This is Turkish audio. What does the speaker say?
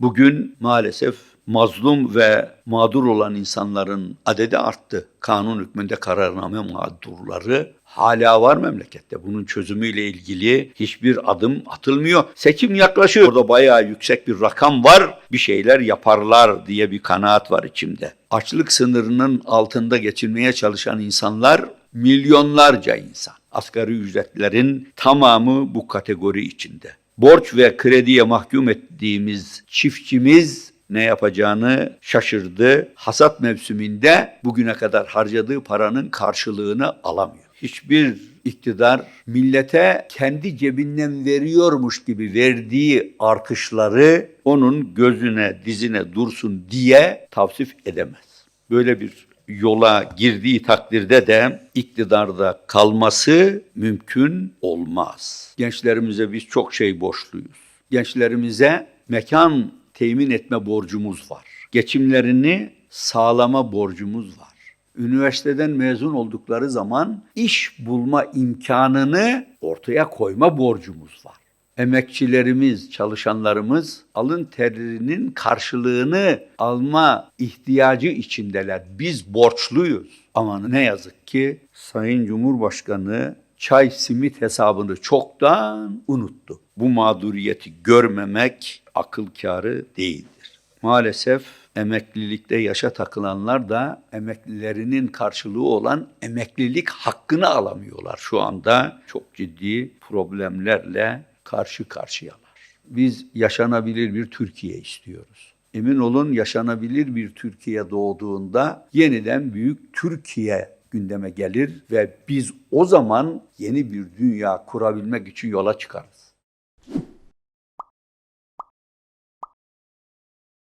Bugün maalesef mazlum ve mağdur olan insanların adedi arttı. Kanun hükmünde kararname mağdurları hala var memlekette. Bunun çözümüyle ilgili hiçbir adım atılmıyor. Seçim yaklaşıyor. Orada bayağı yüksek bir rakam var. Bir şeyler yaparlar diye bir kanaat var içimde. Açlık sınırının altında geçirmeye çalışan insanlar milyonlarca insan. Asgari ücretlerin tamamı bu kategori içinde. Borç ve krediye mahkum ettiğimiz çiftçimiz ne yapacağını şaşırdı. Hasat mevsiminde bugüne kadar harcadığı paranın karşılığını alamıyor. Hiçbir iktidar millete kendi cebinden veriyormuş gibi verdiği artışları onun gözüne dizine dursun diye tavsif edemez. Böyle bir yola girdiği takdirde de iktidarda kalması mümkün olmaz. Gençlerimize biz çok şey borçluyuz. Gençlerimize mekan temin etme borcumuz var. Geçimlerini sağlama borcumuz var. Üniversiteden mezun oldukları zaman iş bulma imkanını ortaya koyma borcumuz var. Emekçilerimiz, çalışanlarımız alın terinin karşılığını alma ihtiyacı içindeler. Biz borçluyuz. Ama ne yazık ki Sayın Cumhurbaşkanı çay simit hesabını çoktan unuttu. Bu mağduriyeti görmemek akıl kârı değildir. Maalesef emeklilikte yaşa takılanlar da emeklilerinin karşılığı olan emeklilik hakkını alamıyorlar. Şu anda çok ciddi problemlerle karşı karşıyalar. Biz yaşanabilir bir Türkiye istiyoruz. Emin olun yaşanabilir bir Türkiye doğduğunda yeniden büyük Türkiye gündeme gelir ve biz o zaman yeni bir dünya kurabilmek için yola çıkarız.